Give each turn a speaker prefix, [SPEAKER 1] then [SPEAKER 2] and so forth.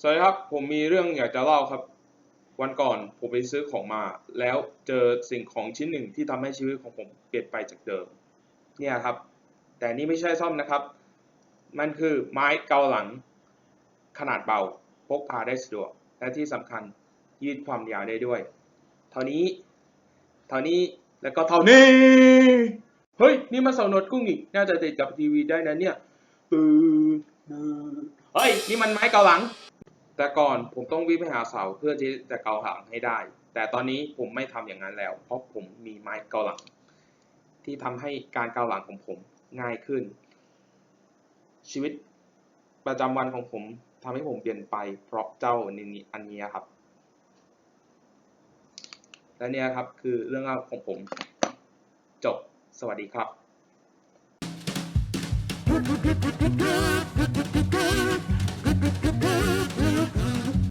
[SPEAKER 1] สวัสดีครับ ผมมีเรื่องอยากจะเล่าครับ วันก่อนผมไปซื้อของมา แล้วเจอสิ่งของชิ้นหนึ่งที่ทำให้ชีวิตของผมเปลี่ยนไปจากเดิม เนี่ยครับ แต่นี่ไม่ใช่ซ่อมนะครับ มันคือไม้เกาหลัง ขนาดเบา พกพาได้สะดวก และที่สำคัญยืดความยาวได้ด้วย เท่านี้ เท่านี้ แล้วก็เท่านี้ เฮ้ย นี่มันเสาหนดกุ้งอีก น่าจะติดกับทีวีได้นะเนี่ยปืดปืดเฮ้ย นี่มันไม้เกาหลัง แต่ก่อนผมต้องวิ่งไปหาเสาเพื่อที่จะเกาหลังให้ได้ แต่ตอนนี้ผมไม่ทำอย่างนั้นแล้ว เพราะผมมีไม้เกาหลัง ที่ทำให้การเกาหลังของผมง่ายขึ้น ชีวิตประจำวันของผมทำให้ผมเปลี่ยนไปเพราะเจ้านี้อันนี้ครับ และเนี่ยครับคือเรื่องราวของผม จบสวัสดีครับ